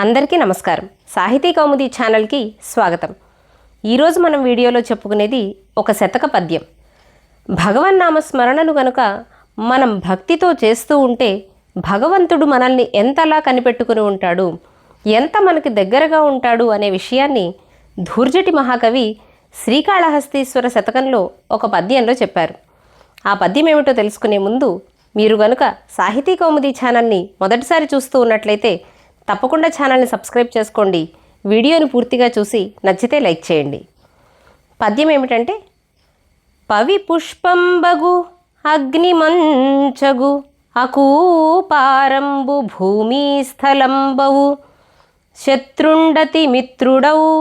అందరికీ నమస్కారం. సాహితీ కౌముది ఛానల్కి స్వాగతం. ఈరోజు మనం వీడియోలో చెప్పుకునేది ఒక శతక పద్యం. భగవన్నామ స్మరణను గనుక మనం భక్తితో చేస్తూ ఉంటే భగవంతుడు మనల్ని ఎంతలా కనిపెట్టుకుని ఉంటాడు ఎంత మనకి దగ్గరగా ఉంటాడు అనే విషయాన్ని ధూర్జటి మహాకవి శ్రీకాళహస్తీశ్వర శతకంలో ఒక పద్యంలో చెప్పారు. ఆ పద్యం ఏమిటో తెలుసుకునే ముందు మీరు గనుక సాహితీ కౌముది ఛానల్ని మొదటిసారి చూస్తూ ఉన్నట్లయితే తప్పకుండా ఛానల్ని సబ్స్క్రైబ్ చేసుకోండి. వీడియోని పూర్తిగా చూసి నచ్చితే లైక్ చేయండి. పద్యం ఏమిటంటే పవి పుష్పంబగు అగ్నిమంచగు అకూపారంబు భూమి స్థలంబవు శత్రుండతి మిత్రుడవు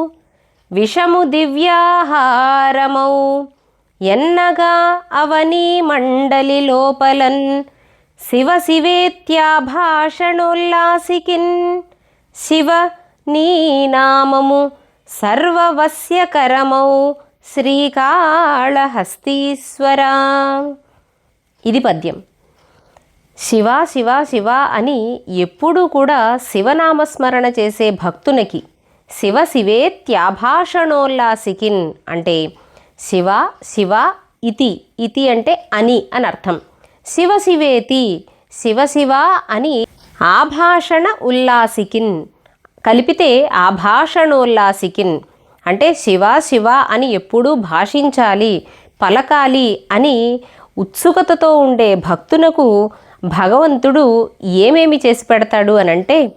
విషము దివ్యాహారమౌ ఎన్నగా అవని మండలి లోపలన్ శివ శివేత్యాభాషణోల్లాసికిన్ శివ నీ నామము సర్వవస్యకరమౌ శ్రీకాళహస్తీశ్వరా. ఇది పద్యం. శివ శివ శివ అని ఎప్పుడూ కూడా శివనామస్మరణ చేసే భక్తునికి శివ శివేత్యాభాషణోల్లాసికిన్ అంటే శివ శివ ఇతి ఇతి అంటే అని అని అర్థం. శివ శివేతి శివ శివ అని ఆభాషణ ఉల్లాసికిన్. కలిపితే ఆభాషణోల్లాసికిన్. అంటే శివ శివ అని ఎప్పుడూ భాషించాలి పలకాలి అని ఉత్సుకతతో ఉండే భక్తునకు భగవంతుడు ఏమేమి చేసి పెడతాడు అని అంటే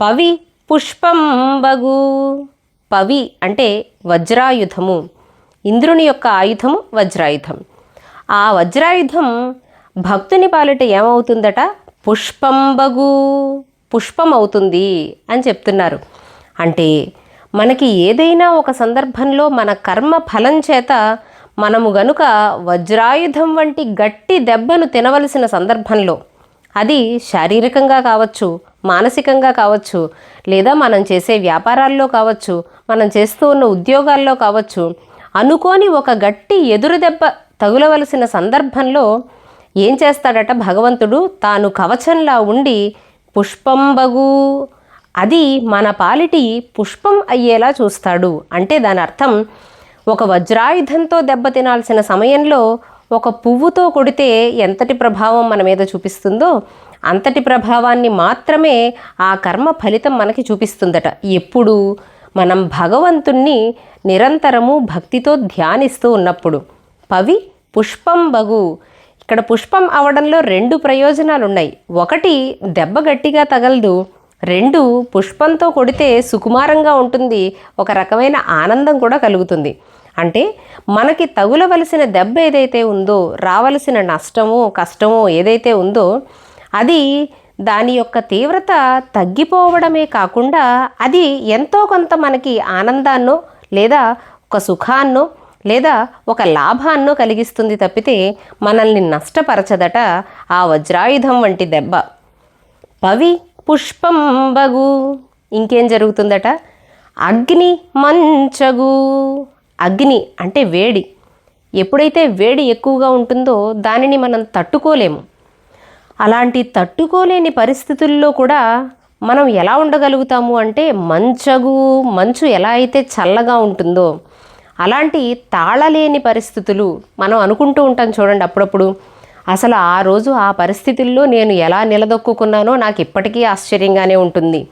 పవి పుష్పంబగు పవి అంటే వజ్రాయుధము. ఇంద్రుని యొక్క ఆయుధము వజ్రాయుధం. ఆ వజ్రాయుధం భక్తుని పాలిట ఏమవుతుందట? పుష్పంబగు పుష్పం అవుతుంది అని చెప్తున్నారు. అంటే మనకి ఏదైనా ఒక సందర్భంలో మన కర్మ ఫలం చేత మనము గనుక వజ్రాయుధం వంటి గట్టి దెబ్బను తినవలసిన సందర్భంలో అది శారీరకంగా కావచ్చు మానసికంగా కావచ్చు లేదా మనం చేసే వ్యాపారాల్లో కావచ్చు మనం చేస్తూ ఉన్న ఉద్యోగాల్లో కావచ్చు అనుకోని ఒక గట్టి ఎదురు దెబ్బ తగులవలసిన సందర్భంలో ఏం చేస్తాడట? భగవంతుడు తాను కవచంలా ఉండి పుష్పంబగు అది మన పాలిటి పుష్పం అయ్యేలా చూస్తాడు. అంటే దాని అర్థం ఒక వజ్రాయుధంతో దెబ్బతినాల్సిన సమయంలో ఒక పువ్వుతో కొడితే ఎంతటి ప్రభావం మన మీద చూపిస్తుందో అంతటి ప్రభావాన్ని మాత్రమే ఆ కర్మ ఫలితం మనకి చూపిస్తుందట. ఎప్పుడు? మనం భగవంతుణ్ణి నిరంతరము భక్తితో ధ్యానిస్తూ ఉన్నప్పుడు. పవి పుష్పం బగు. ఇక్కడ పుష్పం అవడంలో రెండు ప్రయోజనాలు ఉన్నాయి ఒకటి దెబ్బ గట్టిగా తగలదు. రెండు పుష్పంతో కొడితే సుకుమారంగా ఉంటుంది. ఒక రకమైన ఆనందం కూడా కలుగుతుంది. అంటే మనకి తగులవలసిన దెబ్బ ఏదైతే ఉందో రావలసిన నష్టమో కష్టమో ఏదైతే ఉందో అది దాని యొక్క తీవ్రత తగ్గిపోవడమే కాకుండా అది ఎంతో కొంత మనకి ఆనందాన్నో లేదా ఒక సుఖాన్నో లేదా ఒక లాభాన్నో కలిగిస్తుంది తప్పితే మనల్ని నష్టపరచదట ఆ వజ్రాయుధం వంటి దెబ్బ. పవి పుష్పం బగు. ఇంకేం జరుగుతుందట? అగ్ని మంచగు. అగ్ని అంటే వేడి. ఎప్పుడైతే వేడి ఎక్కువగా ఉంటుందో దానిని మనం తట్టుకోలేము. అలాంటి తట్టుకోలేని పరిస్థితుల్లో కూడా మనం ఎలా ఉండగలుగుతాము అంటే మంచగు. మంచు ఎలా అయితే చల్లగా ఉంటుందో అలాంటి తాళలేని పరిస్థితులు మనం అనుకుంటూ ఉంటాం చూడండి అప్పుడప్పుడు. అసలు ఆ రోజు ఆ పరిస్థితుల్లో నేను ఎలా నిలదొక్కున్నానో నాకు ఇప్పటికీ ఆశ్చర్యంగానే ఉంటుంది.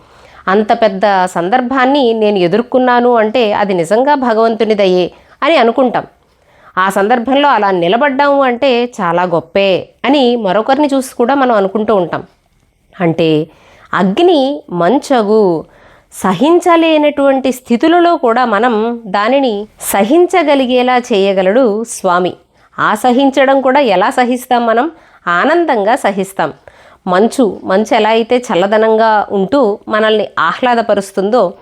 అంత పెద్ద సందర్భాన్ని నేను ఎదుర్కొన్నాను అంటే అది నిజంగా భగవంతునిదయ్యే అని అనుకుంటాం. ఆ సందర్భంలో అలా నిలబడ్డాము అంటే చాలా గొప్పే అని మరొకరిని చూసి కూడా మనం అనుకుంటూ ఉంటాం. అంటే అగ్ని మంచగు సహించలేనటువంటి స్థితులలో కూడా మనం దానిని సహించగలిగేలా చేయగలడు స్వామి. ఆ సహించడం కూడా ఎలా సహిస్తాం మనం? ఆనందంగా సహిస్తాం. మంచు మంచు ఎలా అయితే చల్లదనంగా ఉంటూ మనల్ని ఆహ్లాదపరుస్తుందో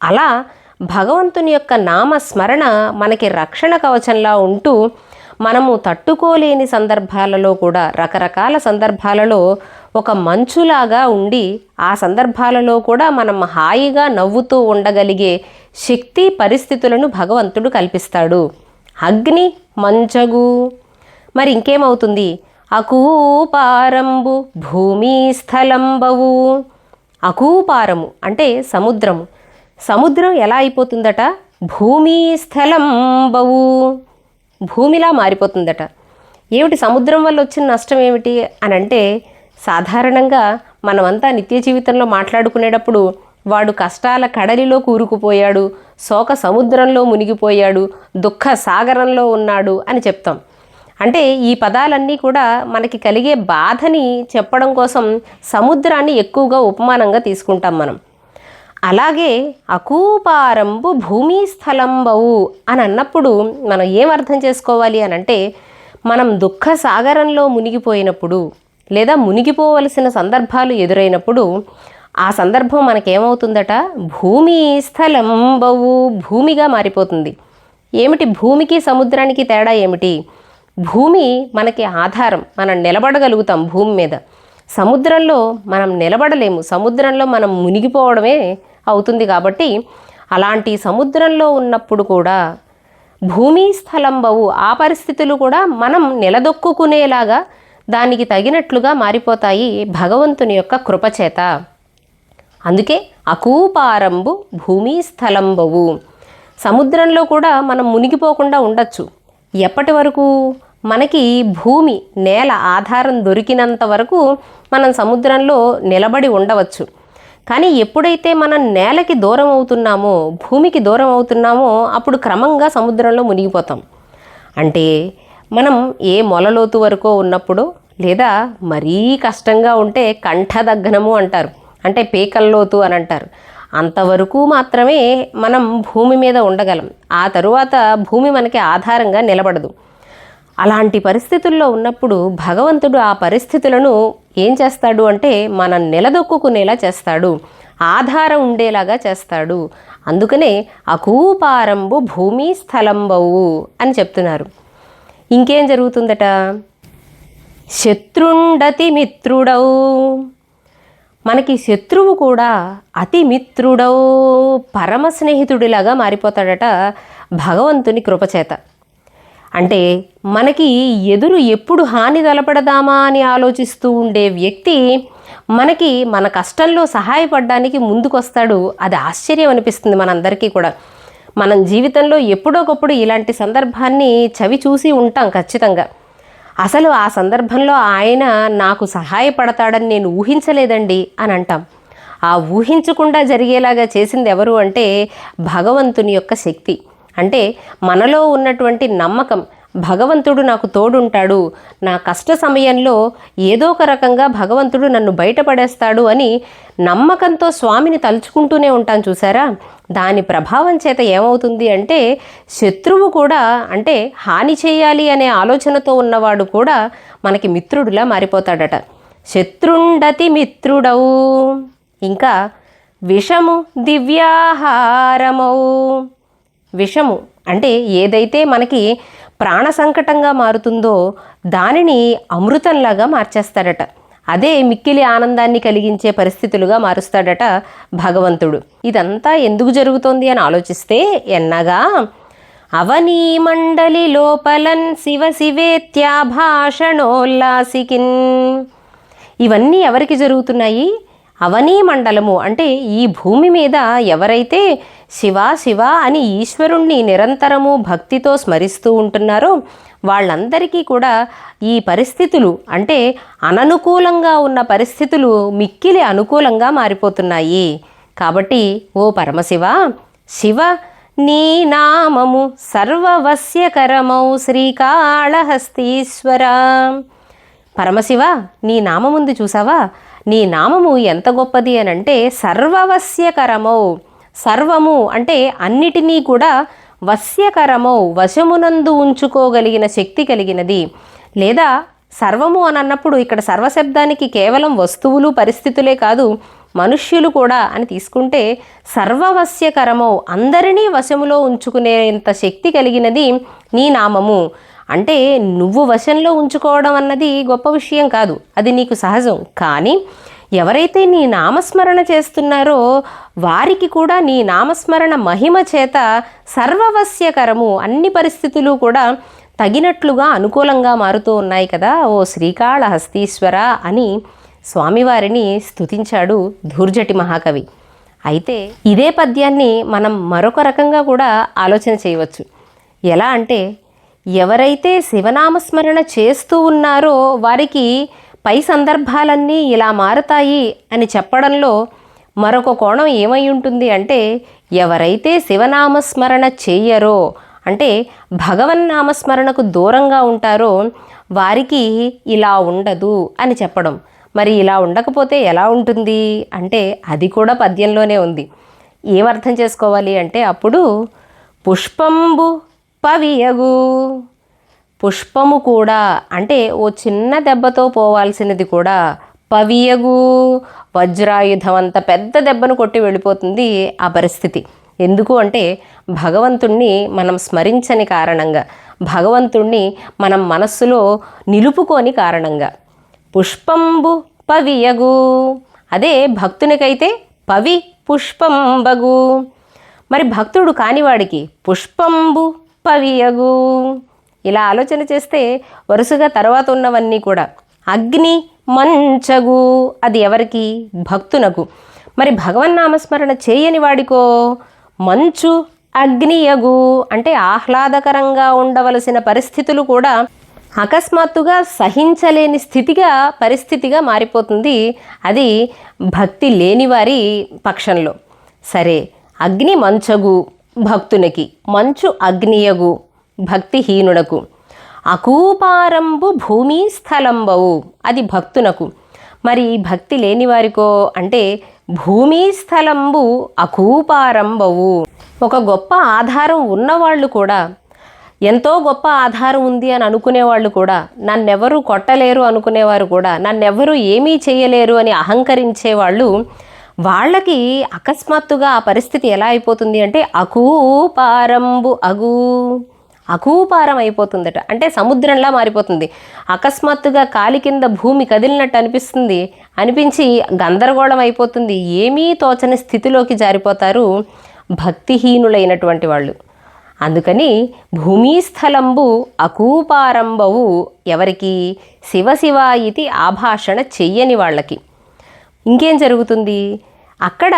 అలా భగవంతుని యొక్క నామ స్మరణ మనకి రక్షణ కవచంలా ఉంటూ మనము తట్టుకోలేని సందర్భాలలో కూడా రకరకాల సందర్భాలలో ఒక మంచులాగా ఉండి ఆ సందర్భాలలో కూడా మనం హాయిగా నవ్వుతూ ఉండగలిగే శక్తి పరిస్థితులను భగవంతుడు కల్పిస్తాడు. అగ్ని మంచగు. మరి ఇంకేమవుతుంది? అకూపారంబు భూమి స్థలంబవు. అకూపారము అంటే సముద్రము. సముద్రం ఎలా అయిపోతుందట? భూమి స్థలంబవు. భూమిలా మారిపోతుందట. ఏమిటి సముద్రం వల్ల వచ్చిన నష్టం ఏమిటి? అని అంటే సాధారణంగా మనమంతా నిత్య జీవితంలో మాట్లాడుకునేటప్పుడు వాడు కష్టాల కడలిలో కూరుకుపోయాడు శోక సముద్రంలో మునిగిపోయాడు దుఃఖ సాగరంలో ఉన్నాడు అని చెప్తాం. అంటే ఈ పదాలన్నీ కూడా మనకి కలిగే బాధని చెప్పడం కోసం సముద్రాన్ని ఎక్కువగా ఉపమానంగా తీసుకుంటాం మనం. అలాగే అకూపారంబు భూమి స్థలంబవు అని అన్నప్పుడు మనం ఏం అర్థం చేసుకోవాలి అని అంటే మనం దుఃఖ సాగరంలో మునిగిపోయినప్పుడు లేదా మునిగిపోవలసిన సందర్భాలు ఎదురైనప్పుడు ఆ సందర్భం మనకేమవుతుందట? భూమి స్థలంబవు భూమిగా మారిపోతుంది. ఏమిటి? భూమికి సముద్రానికి తేడా ఏమిటి? భూమి మనకి ఆధారం మనం నిలబడగలుగుతాం భూమి మీద. సముద్రంలో మనం నిలబడలేము సముద్రంలో మనం మునిగిపోవడమే అవుతుంది కాబట్టి అలాంటి సముద్రంలో ఉన్నప్పుడు కూడా భూమి స్థలంబవు ఆ పరిస్థితులు కూడా మనం నిలదొక్కుకునేలాగా దానికి తగినట్లుగా మారిపోతాయి భగవంతుని యొక్క కృపచేత. అందుకే అకూపారంబు భూమి స్థలంబవు. సముద్రంలో కూడా మనం మునిగిపోకుండా ఉండొచ్చు. ఎప్పటి వరకు? మనకి భూమి నేల ఆధారం దొరికినంత వరకు మనం సముద్రంలో నిలబడి ఉండవచ్చు. కానీ ఎప్పుడైతే మనం నేలకి దూరం అవుతున్నామో భూమికి దూరం అవుతున్నామో అప్పుడు క్రమంగా సముద్రంలో మునిగిపోతాం. అంటే మనం ఏ మొలలోతు వరకో ఉన్నప్పుడు లేదా మరీ కష్టంగా ఉంటే కంఠదగ్నము అంటారు. అంటే పీకల్లోతు అని అంటారు. అంతవరకు మాత్రమే మనం భూమి మీద ఉండగలం. ఆ తరువాత భూమి మనకి ఆధారంగా నిలబడదు. అలాంటి పరిస్థితుల్లో ఉన్నప్పుడు భగవంతుడు ఆ పరిస్థితులను ఏం చేస్తాడు అంటే మనం నిలదొక్కుకునేలా చేస్తాడు. ఆధారం ఉండేలాగా చేస్తాడు. అందుకనే అకూపారంబు భూమి స్థలంబవు అని చెప్తున్నారు. ఇంకేం జరుగుతుందట? శత్రుండతి మిత్రుడవు. మనకి శత్రువు కూడా అతి మిత్రుడవు. పరమ స్నేహితుడిలాగా మారిపోతాడట భగవంతుని కృపచేత. అంటే మనకి ఎదురు ఎప్పుడు హాని తలపడదామా అని ఆలోచిస్తూ ఉండే వ్యక్తి మనకి మన కష్టంలో సహాయపడడానికి ముందుకొస్తాడు. అది ఆశ్చర్యం అనిపిస్తుంది మనందరికీ కూడా. మనం జీవితంలో ఎప్పుడోకప్పుడు ఇలాంటి సందర్భాన్ని చవి చూసి ఉంటాం ఖచ్చితంగా. అసలు ఆ సందర్భంలో ఆయన నాకు సహాయపడతాడని నేను ఊహించలేదండి అని అంటాం. ఆ ఊహించకుండా జరిగేలాగా చేసింది ఎవరు అంటే భగవంతుని యొక్క శక్తి. అంటే మనలో ఉన్నటువంటి నమ్మకం భగవంతుడు నాకు తోడుంటాడు. నా కష్ట సమయంలో ఏదో ఒక రకంగా భగవంతుడు నన్ను బయటపడేస్తాడు అని నమ్మకంతో స్వామిని తలుచుకుంటూనే ఉంటాను చూసారా? దాని ప్రభావం చేత ఏమవుతుంది అంటే శత్రువు కూడా అంటే హాని చేయాలి అనే ఆలోచనతో ఉన్నవాడు కూడా మనకి మిత్రుడిలా మారిపోతాడట. శత్రుండతి మిత్రుడవు ఇంకా విషము దివ్యాహారమౌ. విషము అంటే ఏదైతే మనకి ప్రాణ సంకటంగా మారుతుందో దానిని అమృతంలాగా మార్చేస్తాడట. అదే మిక్కిలి ఆనందాన్ని కలిగించే పరిస్థితులుగా మారుస్తాడట భగవంతుడు. ఇదంతా ఎందుకు జరుగుతోంది అని ఆలోచిస్తే ఎన్నగా అవనీ మండలి లోపలన్ శివ శివేత్యాభాషణోల్లాసికిన్ ఇవన్నీ ఎవరికి జరుగుతున్నాయి? అవనీ మండలము అంటే ఈ భూమి మీద ఎవరైతే శివ శివ అని ఈశ్వరుణ్ణి నిరంతరము భక్తితో స్మరిస్తూ ఉంటున్నారో వాళ్ళందరికీ కూడా ఈ పరిస్థితులు అంటే అననుకూలంగా ఉన్న పరిస్థితులు మిక్కిలి అనుకూలంగా మారిపోతున్నాయి. కాబట్టి ఓ పరమశివ శివ నీ నామము సర్వవస్యకరమౌ శ్రీకాళహస్తీశ్వర. పరమశివ నీ నామముందు చూసావా? నీ నామము ఎంత గొప్పది అని అంటే సర్వవస్యకరమౌ సర్వము అంటే అన్నిటినీ కూడా వస్యకరమో వశమునందు ఉంచుకోగలిగిన శక్తి కలిగినది. లేదా సర్వము అని అన్నప్పుడు ఇక్కడ సర్వశబ్దానికి కేవలం వస్తువులు పరిస్థితులే కాదు మనుష్యులు కూడా అని తీసుకుంటే సర్వవస్యకరమో అందరినీ వశములో ఉంచుకునేంత శక్తి కలిగినది నీ నామము. అంటే నువ్వు వశంలో ఉంచుకోవడం అన్నది గొప్ప విషయం కాదు. అది నీకు సహజం. కానీ ఎవరైతే నీ నామస్మరణ చేస్తున్నారో వారికి కూడా నీ నామస్మరణ మహిమ చేత సర్వవస్యకరము అన్ని పరిస్థితులు కూడా తగినట్లుగా అనుకూలంగా మారుతూ ఉన్నాయి కదా. ఓ శ్రీకాళహస్తీశ్వర అని స్వామివారిని స్తుతించాడు ధూర్జటి మహాకవి. అయితే ఇదే పద్యాన్ని మనం మరొక రకంగా కూడా ఆలోచన చేయవచ్చు. ఎలా అంటే ఎవరైతే శివనామస్మరణ చేస్తూ ఉన్నారో వారికి పై సందర్భాలన్నీ ఇలా మారతాయి అని చెప్పడంలో మరొక కోణం ఏమై ఉంటుంది అంటే ఎవరైతే శివనామస్మరణ చేయరో అంటే భగవన్నామస్మరణకు దూరంగా ఉంటారో వారికి ఇలా ఉండదు అని చెప్పడం. మరి ఇలా ఉండకపోతే ఎలా ఉంటుంది? అంటే అది కూడా పద్యంలోనే ఉంది. ఏమర్థం చేసుకోవాలి అంటే అప్పుడు పుష్పంబు పవియగు పుష్పము కూడా అంటే ఓ చిన్న దెబ్బతో పోవాల్సినది కూడా పవియగు. వజ్రాయుధం అంత పెద్ద దెబ్బను కొట్టి వెళ్ళిపోతుంది ఆ పరిస్థితి. ఎందుకు అంటే భగవంతుణ్ణి మనం స్మరించని కారణంగా భగవంతుణ్ణి మనం మనస్సులో నిలుపుకోని కారణంగా. పుష్పంబు పవియగు. అదే భక్తునికైతే పవి పుష్పంబగు. మరి భక్తుడు కానివాడికి పుష్పంబు పవియగు ఇలా ఆలోచన చేస్తే వరుసగా తర్వాత ఉన్నవన్నీ కూడా. అగ్ని మంచగు. అది ఎవరికి? భక్తునకు. మరి భగవన్నామస్మరణ చేయని వాడికో? మంచు అగ్నియగు. అంటే ఆహ్లాదకరంగా ఉండవలసిన పరిస్థితులు కూడా అకస్మాత్తుగా సహించలేని స్థితిగా పరిస్థితిగా మారిపోతుంది. అది భక్తి లేని వారి పక్షంలో. సరే అగ్ని మంచగు. భక్తునికి మంచు అగ్నియగు భక్తిహీనుడకు. అకూపారంబు భూమి స్థలంబవు అది భక్తునకు. మరి భక్తి లేని వారికో అంటే భూమి స్థలంబు అకూపారంబవు. ఒక గొప్ప ఆధారం ఉన్నవాళ్ళు కూడా ఎంతో గొప్ప ఆధారం ఉంది అని అనుకునేవాళ్ళు కూడా నన్నెవరూ కొట్టలేరు అనుకునేవారు కూడా నన్నెవరూ ఏమీ చేయలేరు అని అహంకరించేవాళ్ళు వాళ్ళకి అకస్మాత్తుగా ఆ పరిస్థితి ఎలా అయిపోతుంది అంటే అకూపారంబు అగు అకూపారం అయిపోతుందట. అంటే సముద్రంలా మారిపోతుంది. అకస్మాత్తుగా కాలి కింద భూమి కదిలినట్టు అనిపిస్తుంది. అనిపించి గందరగోళం అయిపోతుంది. ఏమీ తోచని స్థితిలోకి జారిపోతారు భక్తిహీనులైనటువంటి వాళ్ళు. అందుకని భూమిస్థలంబు అకూపారంబవు ఎవరికి శివశివ ఇది ఆభాషణ చెయ్యని వాళ్ళకి. ఇంకేం జరుగుతుంది? అక్కడ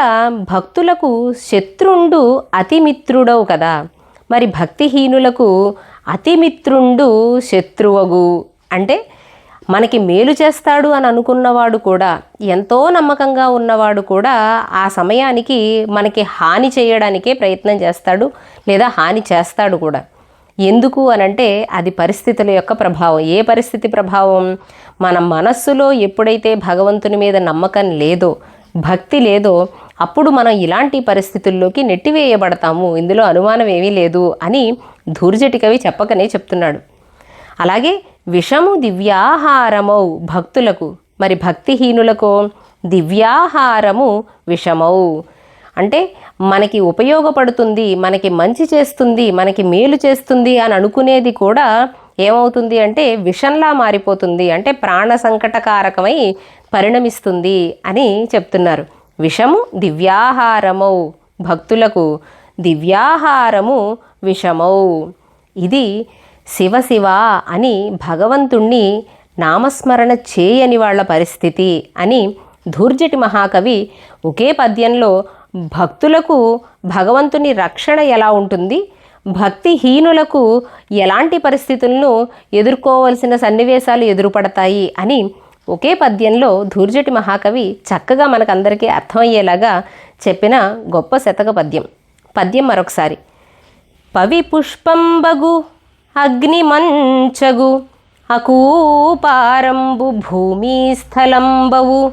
భక్తులకు శత్రుండు అతిమిత్రుడవు కదా. మరి భక్తిహీనులకు అతిమిత్రుండు శత్రువగు. అంటే మనకి మేలు చేస్తాడు అని అనుకున్నవాడు కూడా ఎంతో నమ్మకంగా ఉన్నవాడు కూడా ఆ సమయానికి మనకి హాని చేయడానికే ప్రయత్నం చేస్తాడు లేదా హాని చేస్తాడు కూడా. ఎందుకు అనంటే అది పరిస్థితుల యొక్క ప్రభావం. ఏ పరిస్థితి ప్రభావం? మన మనస్సులో ఎప్పుడైతే భగవంతుని మీద నమ్మకం లేదో భక్తి లేదో అప్పుడు మనం ఇలాంటి పరిస్థితుల్లోకి నెట్టివేయబడతాము. ఇందులో అనుమానం ఏమీ లేదు అని ధూర్జటి కవి చెప్పకనే చెప్తున్నాడు. అలాగే విషము దివ్యాహారమౌ భక్తులకు. మరి భక్తిహీనులకు దివ్యాహారము విషమౌ. అంటే మనకి ఉపయోగపడుతుంది మనకి మంచి చేస్తుంది మనకి మేలు చేస్తుంది అని అనుకునేది కూడా ఏమవుతుంది అంటే విషంలా మారిపోతుంది అంటే ప్రాణ సంకటకారకమై పరిణమిస్తుంది అని చెప్తున్నారు. విషము దివ్యాహారమౌ భక్తులకు దివ్యాహారము విషమౌ. ఇది శివ శివ అని భగవంతుణ్ణి నామస్మరణ చేయని వాళ్ళ పరిస్థితి అని ధూర్జటి మహాకవి ఒకే పద్యంలో భక్తులకు భగవంతుని రక్షణ ఎలా ఉంటుంది? భక్తిహీనులకు ఎలాంటి పరిస్థితులను ఎదుర్కోవలసిన సన్నివేశాలు ఎదురుపడతాయి అని ఒకే పద్యంలో ధూర్జటి మహాకవి చక్కగా మనకందరికీ అర్థమయ్యేలాగా చెప్పిన గొప్ప శతక పద్యం. పద్యం మరొకసారి. పవి పుష్పంబగు అగ్నిమంచగు అకూపారంబు భూమి స్థలంబవు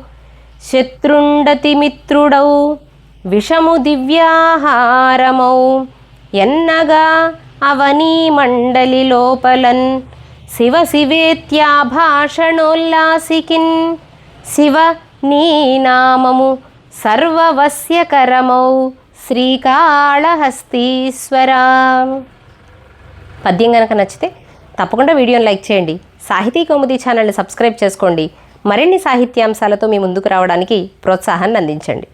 శత్రుండతి మిత్రుడవు విషము దివ్యాహారమౌ. ఎన్నగా అవనీ మండలి లోపలన్. శివ శివేత్యాభాషణోల్లాసికిన్ శివ నీ నామము సర్వవస్యకరమౌ శ్రీకాళహస్తీశ్వరా. పద్యం కనుక నచ్చితే తప్పకుండా వీడియోని లైక్ చేయండి. సాహితీ కౌముది ఛానల్ని సబ్స్క్రైబ్ చేసుకోండి. మరిన్ని సాహిత్యాంశాలతో మీ ముందుకు రావడానికి ప్రోత్సాహాన్ని అందించండి.